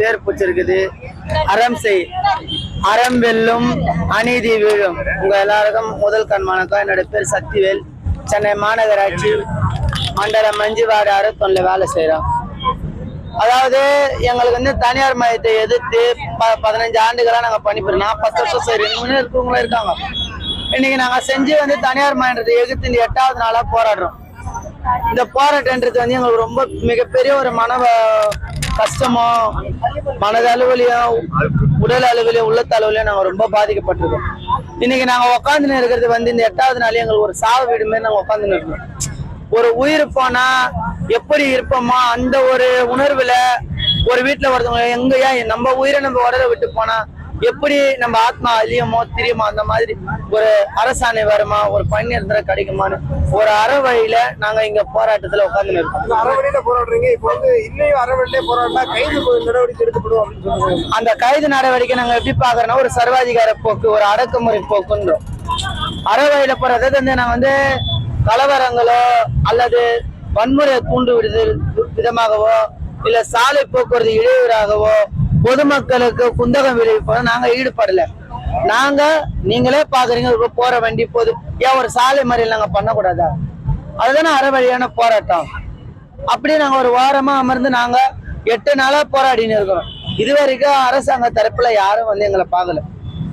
பேர் பிடிச்சிருக்குது அறம் செய். அறம் வெல்லும் அநீதி வீழும். உங்க எல்லாருக்கும் முதல் கண் வணக்கம் என்னோட பேர் சக்திவேல். சென்னை மாநகராட்சி மண்டல மஞ்சு வார்டு வேலை செய்கிறோம் அதாவது எங்களுக்கு வந்து தனியார் மையத்தை எதிர்த்து ப பதினஞ்சு ஆண்டுகளாக நாங்கள் பண்ணிப்போம் நான் பத்து வருஷம் சரி இன்னும் இருக்கவங்களும் இருக்காங்க. இன்னைக்கு நாங்கள் செஞ்சு வந்து தனியார் மையத்தை எதிர்த்து இந்த எட்டாவது நாளாக போராடுறோம். இந்த போராட்டன்றது வந்து எங்களுக்கு ரொம்ப மிகப்பெரிய ஒரு மன வ- கஷ்டமோ மனதளவுலயும் உடல் அளவிலையும் உள்ளத்தளவுலயும் நாங்க ரொம்ப பாதிக்கப்பட்டிருக்கோம். இன்னைக்கு நாங்க உட்காந்துன்னு இருக்கிறது வந்து இந்த எட்டாவது நாள் எங்களுக்கு ஒரு சாவு வீடு நாங்க உட்காந்துன்னு இருக்கோம். ஒரு உயிர் போனா எப்படி இருப்போமா அந்த ஒரு உணர்வுல ஒரு வீட்டுல ஒருத்தவங்க எங்க ஏன் நம்ம உயிரை நம்ம உடலை விட்டு போனா எப்படி நம்ம ஆத்மா அழியுமோ தெரியுமோ அந்த மாதிரி ஒரு அரசாணை வருமா ஒரு பணி நிரந்தரம் கிடைக்குமான்னு ஒரு அற வழியில நாங்க இங்க போராட்டத்துல உட்கார்ந்து இருக்கோம். அறவழியில போராடுறீங்க. இப்போ வந்து இன்னையும் அறவழியிலே போராடினா கைது நடவடிக்கை எடுக்கப்படும் அப்படின்னு சொல்லுவாங்க. அந்த கைது நடவடிக்கை நாங்க எப்படி பாக்குறோம்னா ஒரு சர்வாதிகார போக்கு ஒரு அடக்குமுறை போக்குன்றோம் அறவழியில போறது வந்து நாங்க வந்து கலவரங்களோ அல்லது வன்முறையை தூண்டு விடுதல் விதமாகவோ இல்ல சாலை போக்குவரத்து இடையூறாகவோ பொதுமக்களுக்கு குந்தகம் விளைவிப்பதை நாங்க ஈடுபடல. நாங்க நீங்களே பாக்குறீங்க போற வண்டி போது ஏன் ஒரு சாலை மறியல் நாங்க பண்ணக்கூடாதா? அதுதானே அறவழியான போராட்டம். அப்படியே நாங்க ஒரு வாரமா அமர்ந்து நாங்க எட்டு நாளா போராடின்னு இருக்கிறோம். இது வரைக்கும் அரசாங்க தரப்புல யாரும் வந்து எங்களை பார்க்கல.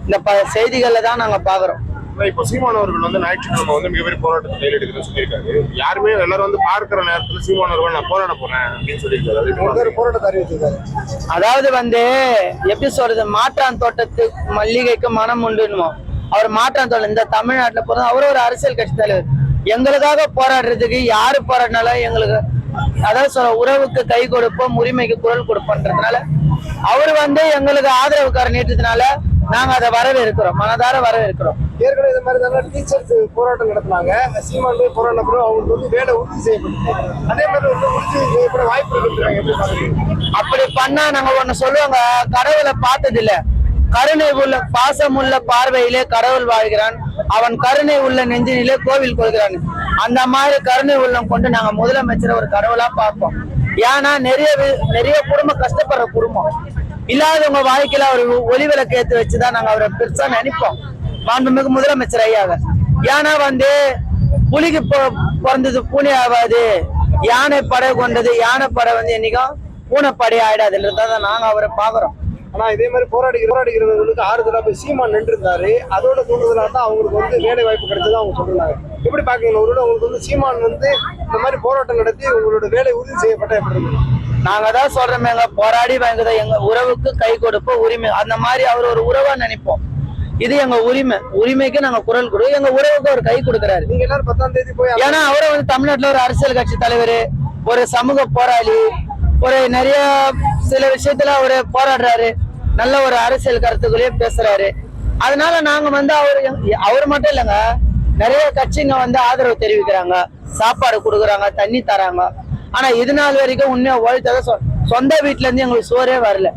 இந்த ப செய்திகள்ல தான் நாங்க பாக்குறோம் இப்போ சீமான் அவர்கள் வந்து ஞாயிற்றுக்கிழமை வந்து மிகப்பெரிய போராட்டத்தை கையில் சொல்லியிருக்காரு. யாருமே எல்லாரும் வந்து பார்க்கிற நேரத்துல சீமான் அவர்கள் நான் போராட போறேன் அப்படின்னு சொல்லியிருக்காரு? போராட்டத்தை அறிவிச்சிருக்காரு அதாவது வந்து எப்படி சொல்றது மாற்றான் தோட்டத்து மல்லிகைக்கு மனம் உண்டுன்னுவோம் அவர் மாற்றான் தோட்டம் இந்த தமிழ்நாட்டுல பிறந்த அவர் ஒரு அரசியல் கட்சி தலைவர். எங்களுக்காக போராடுறதுக்கு யாரு போராடினாலும் எங்களுக்கு அதாவது சொல்ற உறவுக்கு கை கொடுப்போம் உரிமைக்கு குரல் கொடுப்போன்றதுனால அவர் வந்து எங்களுக்கு ஆதரவுக்கார நீட்டதுனால நாங்க அதை வரவேற்கிறோம். மனதார வரவேற்கிறோம். ஏற்கனவே இந்த மாதிரி தானே டீச்சர்ஸ் போராட்டம் நடத்தினாங்க. சீமான் போய் போராடின பிறகு அவங்களுக்கு வந்து வேலை உறுதி செய்யப்பட்டு அதே மாதிரி வந்து உறுதி செய்யப்பட வாய்ப்பு பாக்குறீங்க அப்படி பண்ணா நாங்க ஒண்ணு சொல்லுவாங்க கடவுளை பார்த்தது இல்ல கருணை உள்ள பாசமுள்ள பார்வையிலே கடவுள் வாழ்கிறான். அவன் கருணை உள்ள நெஞ்சினிலே கோவில் கொள்கிறான். அந்த மாதிரி கருணை உள்ளம் கொண்டு நாங்க முதலமைச்சரை ஒரு கடவுளா பார்ப்போம். ஏன்னா நிறைய நிறைய குடும்பம் கஷ்டப்படுற குடும்பம். இல்லாதவங்க வாழ்க்கையில அவர் ஒளி விளக்கு ஏத்து வச்சுதான் நாங்க அவரை பெருசா நினைப்போம். மாண்புமிகு முதலமைச்சர் ஐயாவை ஏன்னா வந்து புலிக்கு பிறந்தது பூனை ஆகாது யானை படை கொண்டது யானை படை வந்து என்னைக்கும் பூனைப்படை படை ஆயிடாதுன்றதான் நாங்க அவரை பாக்குறோம். ஆனா இதே மாதிரி போராடி போராடுகிறவங்களுக்கு ஆறுதலா போய் சீமான் நின்று இருந்தாரு அதோட தூண்டுதலாக தான் அவங்களுக்கு வந்து வேலை வாய்ப்பு கிடைச்சதா அவங்க சொல்றாங்க. எப்படி பாக்குறீங்க ஒருவேளை உங்களுக்கு வந்து சீமான் வந்து இந்த மாதிரி போராட்டம் நடத்தி உங்களோட வேலை உறுதி செய்யப்பட்ட எப்படி நாங்க தான் சொல்றோமேங்க போராடி வாங்குத எங்க உறவுக்கு கை கொடுப்போம் உரிமை. அந்த மாதிரி அவர் ஒரு உறவா நினைப்போம். இது எங்க உரிமை. உரிமைக்கு நாங்க குரல் கொடு எங்க உறவுக்கு அவர் கை கொடுக்கறாரு. நீங்க எல்லாரும் பத்தாம் தேதி போய் ஏன்னா அவரை வந்து தமிழ்நாட்டுல ஒரு அரசியல் கட்சி தலைவர் ஒரு சமூக போராளி ஒரு நிறைய சில விஷயத்துல அவரு போராடுறாரு. நல்ல ஒரு அரசியல் கருத்துக்களையும் பேசுறாரு. அதனால நாங்க வந்து அவர் அவர் மட்டும் இல்லைங்க நிறைய கட்சிங்க வந்து ஆதரவு தெரிவிக்கிறாங்க. சாப்பாடு கொடுக்குறாங்க தண்ணி தராங்க. ஆனா இது நாள் வரைக்கும் உண்மையா உழைத்தத சொ- சொந்த வீட்டுல இருந்து எங்களுக்கு சோறே வரல.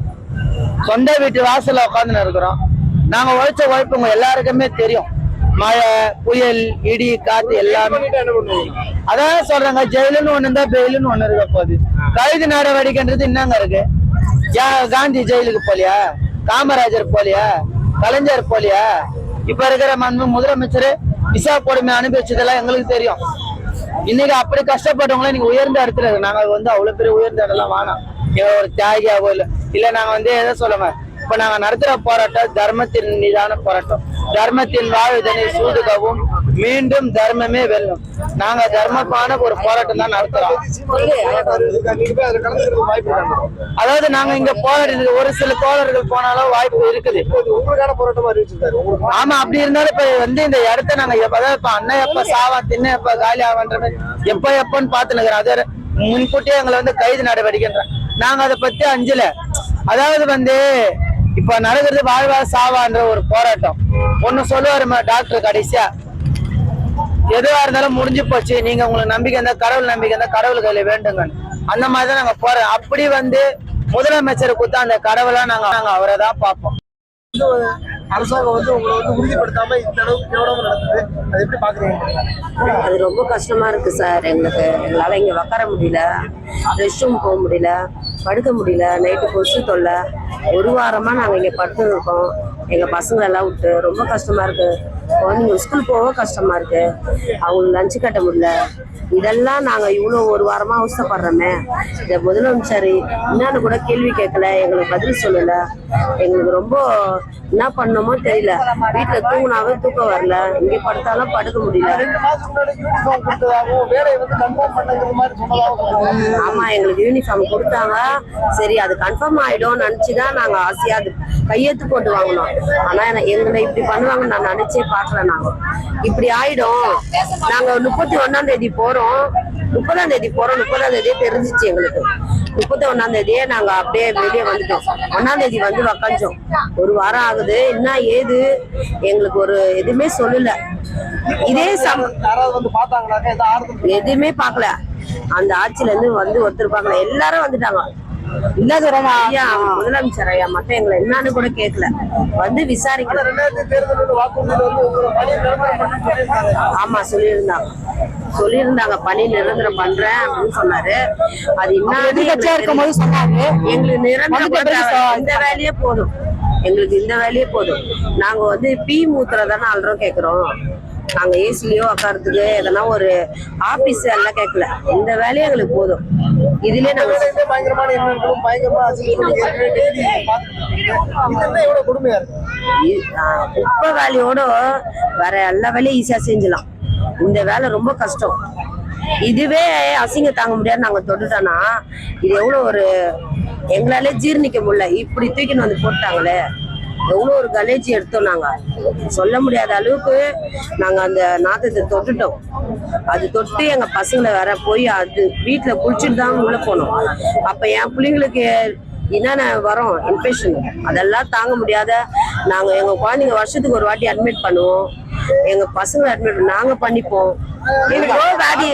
சொந்த வீட்டு வாசல்ல உட்காந்துன்னு இருக்கிறோம். நாங்க உழைச்ச உழைப்பு உங்க எல்லாருக்குமே தெரியும். மழை புயல் இடி காத்து எல்லாமே. அதான் சொல்றாங்க ஜெயிலுன்னு ஒண்ணு இருந்தா பெயிலுன்னு ஒண்ணு இருக்க போகுது. கைது நடவடிக்கைன்றது என்னங்க இருக்கு. காந்தி ஜெயிலுக்கு போலியா? காமராஜர் போலியா? கலைஞர் போலியா? இப்ப இருக்கிற மண்பு முதலமைச்சர் விசா கொடுமை அனுபவிச்சதெல்லாம் எங்களுக்கு தெரியும். இன்னைக்கு அப்படி கஷ்டப்பட்டவங்களே நீங்க உயர்ந்த இடத்துல இருக்கு. நாங்க வந்து அவ்வளவு பெரிய உயர்ந்த இடம்லாம் வேணாம். ஏதோ ஒரு தியாகியாவோ இல்ல. இல்ல நாங்க வந்து எதை சொல்லுங்க? இப்ப நாங்க நடத்துற போராட்டம் தர்மத்தின் மீதான போராட்டம். தர்மத்தின் வாழ்தனை சூதுகவும் மீண்டும் தர்மமே வெல்லும். நாங்க தர்மப்பான ஒரு போராட்டம் தான் நடத்துறோம். அதாவது நாங்க இங்க போராடுறது ஒரு சில தோழர்கள் போனாலும் வாய்ப்பு இருக்குது. ஆமா அப்படி இருந்தாலும் இப்ப வந்து இந்த இடத்த நாங்க எப்ப அதாவது இப்ப அண்ணன் எப்ப சாவா தின்ன எப்ப காலி ஆவான்ற எப்ப எப்பன்னு பாத்துனுக்குறோம் அது முன்கூட்டியே எங்களை வந்து கைது நடவடிக்கைன்ற. நாங்க அதை பத்தி அஞ்சல. அதாவது வந்து இப்ப நடக்கிறது வாழ்வா சாவான்ற ஒரு போராட்டம். ஒண்ணு சொல்லுவாரு டாக்டர் கடைசியா? எதுவா இருந்தாலும் முடிஞ்சு போச்சு. நீங்க உங்களுக்கு நம்பிக்கை இருந்தா கடவுள் நம்பிக்கை இருந்தா கடவுள் கையில வேண்டுங்க அந்த மாதிரி தான் நாங்க போறோம். அப்படி வந்து முதலமைச்சர் கொடுத்த அந்த கடவுளா நாங்க நாங்க அவரை தான் பார்ப்போம். அரசாங்கம் வந்து உங்களை வந்து உறுதிப்படுத்தாம இந்த அளவுக்கு கேவலமா நடக்குது. அதை எப்படி பாக்குறீங்க? அது ரொம்ப கஷ்டமா இருக்கு சார். எங்களுக்கு எங்களால இங்க உட்கார முடியல. ரெஸ்ட் ரூம் போக முடியல. படுக்க முடியல. நைட்டு கொசு தொல்லை. ஒரு வாரமா நாங்க இங்க படுத்து இருக்கோம் எங்க பசங்களை எல்லாம் விட்டு. ரொம்ப கஷ்டமா இருக்கு. குழந்தைங்க ஸ்கூல் போக கஷ்டமா இருக்கு. அவங்களுக்கு லஞ்சு கட்ட முடியல. இதெல்லாம் நாங்க இவ்வளவு ஒரு வாரமா அவசப்படுறோமே இந்த முதலமைச்சர் என்னன்னு கூட கேள்வி கேட்கல. எங்களுக்கு பதில் சொல்லல. எங்களுக்கு ரொம்ப என்ன பண்ணணுமோ தெரியல. வீட்டுல தூங்கினாவே தூக்கம் வரல. இங்க படுத்தாலும் படுக்க முடியல. ஆமா எங்களுக்கு யூனிஃபார்ம் கொடுத்தாங்க. சரி அது கன்ஃபார்ம் ஆயிடும் நினைச்சுதான் நாங்க ஆசையா அது கையெழுத்து போட்டு வாங்கினோம். ஆனா எங்களை இப்படி பண்ணுவாங்க நான் நினைச்சே பார்க்கல நாங்க. இப்படி ஆயிடும். நாங்க முப்பத்தி ஒண்ணாம் தேதி போறோம். முப்பதாம் தேதி போறோம். முப்பதாம் தேதியே தெரிஞ்சிச்சு எங்களுக்கு. முப்பத்தி ஒண்ணாம் தேதியே நாங்க அப்படியே வெளியே வந்துட்டோம். ஒண்ணாம் தேதி வந்து உக்காஞ்சோம் ஒரு வாரம் ஆகுது. என்ன ஏது? எங்களுக்கு ஒரு எதுவுமே சொல்லல. இதே சம் எதுவுமே பார்க்கல. அந்த ஆட்சியில இருந்து வந்து ஒருத்தர் பார்க்கல. எல்லாரும் வந்துட்டாங்க. ஐயா முதலமைச்சர் ஐயா மத்த எங்களை என்னன்னு கூட கேட்கல வந்து சொல்லியிருக்காரு ஆமா சொல்லியிருந்தாங்க. சொல்லியிருந்தாங்க பணி நிரந்தரம் பண்றேன் அப்படின்னு சொன்னாரு. அது என்ன சொன்னாங்க எங்களுக்கு நிரந்தரம் இந்த வேலையே போதும். எங்களுக்கு இந்த வேலையே போதும். நாங்க வந்து பி மூத்திர தானே அல்றோம் கேக்குறோம். நாங்க ஏசிலயோ உட்காரத்துக்கு எதனா ஒரு ஆபீஸ் எல்லாம் கேட்கல இந்த வேலையே எங்களுக்கு போதும். இதுலயே நம்ம பயங்கரமான எண்ணங்களும் பயங்கரமான அசிங்கங்களும் எவ்வளவு கொடுமையா இருக்கு? குப்பை வேலையோட வேற எல்லா வேலையும் ஈஸியா செஞ்சலாம். இந்த வேலை ரொம்ப கஷ்டம். இதுவே அசிங்க தாங்க முடியாது நாங்க தொட்டுட்டோம்னா இது எவ்வளவு ஒரு எங்களாலே ஜீர்ணிக்க முடியல. இப்படி தூக்கின்னு வந்து போட்டாங்களே. எவ்வளோ ஒரு கலேஜி எடுத்தோம் நாங்கள் சொல்ல முடியாத அளவுக்கு நாங்கள் அந்த நாத்தத்தை தொட்டுட்டோம். அது தொட்டு எங்கள் பசங்களை வேற போய் அது வீட்டில் குளிச்சுட்டு தான் உள்ளே போனோம். அப்போ என் பிள்ளைங்களுக்கு என்னென்ன வரும்? இன்ஃபெக்ஷன் அதெல்லாம் தாங்க முடியாத. நாங்கள் எங்கள் குழந்தைங்க வருஷத்துக்கு ஒரு வாட்டி அட்மிட் பண்ணுவோம். எங்கள் பசங்களை அட்மிட் நாங்கள் பண்ணிப்போம். எவ்வளோ வியாதி